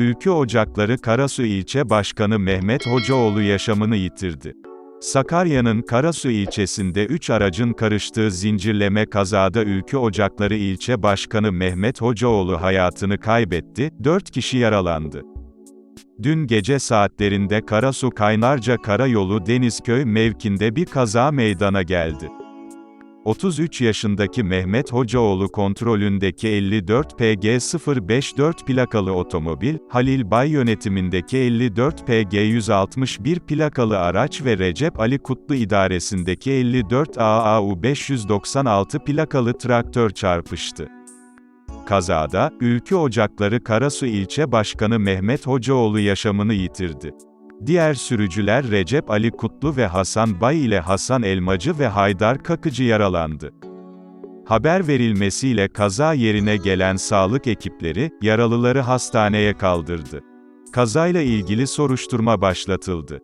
Ülkü Ocakları Karasu İlçe Başkanı Mehmet Hocaoğlu yaşamını yitirdi. Sakarya'nın Karasu ilçesinde 3 aracın karıştığı zincirleme kazada Ülkü Ocakları İlçe Başkanı Mehmet Hocaoğlu hayatını kaybetti, 4 kişi yaralandı. Dün gece saatlerinde Karasu Kaynarca Karayolu Denizköy mevkinde bir kaza meydana geldi. 33 yaşındaki Mehmet Hocaoğlu kontrolündeki 54 PG 054 plakalı otomobil, Halil Bay yönetimindeki 54 PG 161 plakalı araç ve Recep Ali Kutlu idaresindeki 54 AAU 596 plakalı traktör çarpıştı. Kazada, Ülkü Ocakları Karasu İlçe Başkanı Mehmet Hocaoğlu yaşamını yitirdi. Diğer sürücüler Recep Ali Kutlu ve Hasan Bay ile Hasan Elmacı ve Haydar Kakıcı yaralandı. Haber verilmesiyle kaza yerine gelen sağlık ekipleri, yaralıları hastaneye kaldırdı. Kazayla ilgili soruşturma başlatıldı.